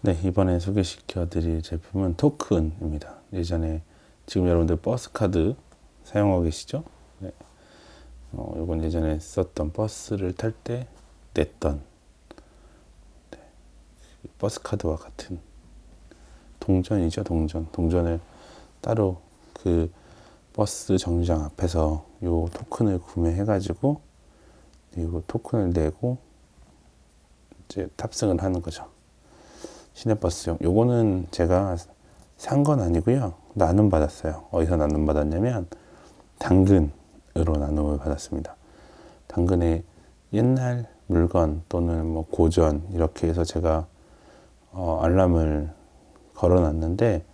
네, 이번에 소개시켜 드릴 제품은 토큰입니다. 예전에 지금 여러분들 버스 카드 사용하고 계시죠? 네. 어, 요건 예전에 썼던 버스를 탈 때 냈던 네, 그 버스 카드와 같은 동전이죠, 동전. 동전을 따로 그 버스 정류장 앞에서 요 토큰을 구매해 가지고 요 토큰을 내고 이제 탑승을 하는 거죠. 시내버스용. 요거는 제가 산 건 아니고요. 나눔 받았어요. 어디서 나눔 받았냐면 당근으로 나눔을 받았습니다. 당근에 옛날 물건 또는 뭐 고전 이렇게 해서 제가 어, 알람을 걸어놨는데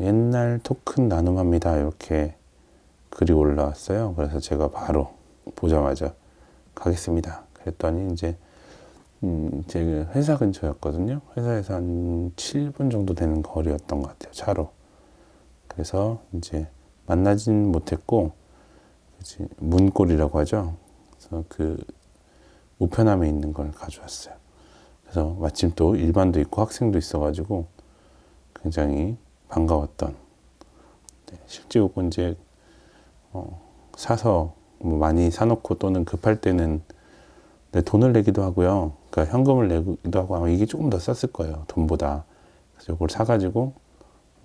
옛날 토큰 나눔합니다 이렇게 글이 올라왔어요. 그래서 제가 바로 보자마자 가겠습니다. 그랬더니 이제 음, 제 회사 근처였거든요. 회사에서 한 7분 정도 되는 거리였던 것 같아요. 차로. 그래서 이제 만나진 못했고, 그치, 문골이라고 하죠. 그래서 그 우편함에 있는 걸 가져왔어요. 그래서 마침 또 일반도 있고 학생도 있어가지고 굉장히 반가웠던. 네, 실제 요거 이제 어, 사서 뭐 많이 사놓고 또는 급할 때는 네, 돈을 내기도 하고요. 그러니까 현금을 내기도 하고 아마 이게 조금 더 쌌을 거예요. 돈보다. 그래서 이걸 사가지고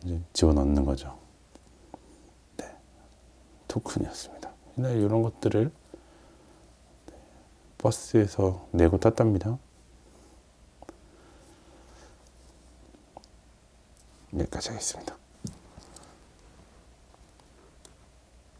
이제 집어 넣는 거죠. 네. 토큰이었습니다. 옛날에 이런 것들을 네, 버스에서 내고 탔답니다. 여기까지 하겠습니다.